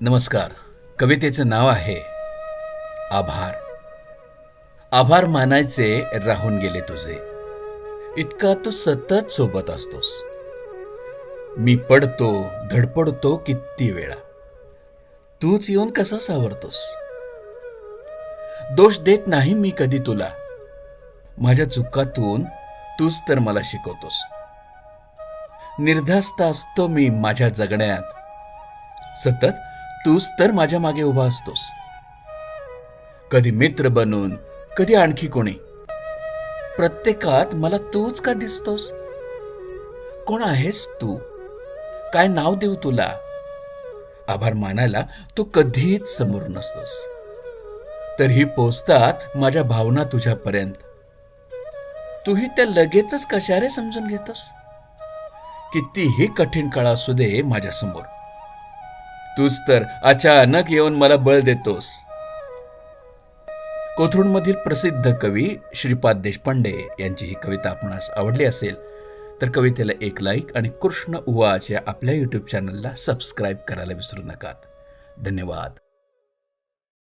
नमस्कार. कवितेचं नाव आहे आभार. आभार मानायचे राहून गेले तुझे. इतका तू सतत सोबत असतोस. मी पडतो धडपडतो किती वेळा. तूच येऊन कसा सावरतोस? दोष देत नाही मी कधी तुला. माझ्या चुकातून तूच तर मला शिकवतोस. निर्धास्त असतो मी माझ्या जगण्यात. सतत तूच तर माझ्या मागे उभा असतोस. कधी मित्र बनून कधी आणखी कोणी. प्रत्येकात मला तूच का दिसतोस? कोण आहेस तू? काय नाव देऊ तुला? आभार मानायला तू कधीच समोर नसतोस. तरीही पोचतात माझ्या भावना तुझ्यापर्यंत. तूही त्या लगेचच कशारे समजून घेतोस? कितीही कठीण काळ असू दे माझ्यासमोर. तूच तर अचानक येऊन मला बळ देतोस. कोथरूडमधील प्रसिद्ध कवी श्रीपाद देशपांडे यांची ही कविता आपणास आवडली असेल तर कवितेला एक लाईक आणि कृष्ण उवाच या आपल्या यूट्यूब चॅनलला सबस्क्राईब करायला विसरू नका धन्यवाद.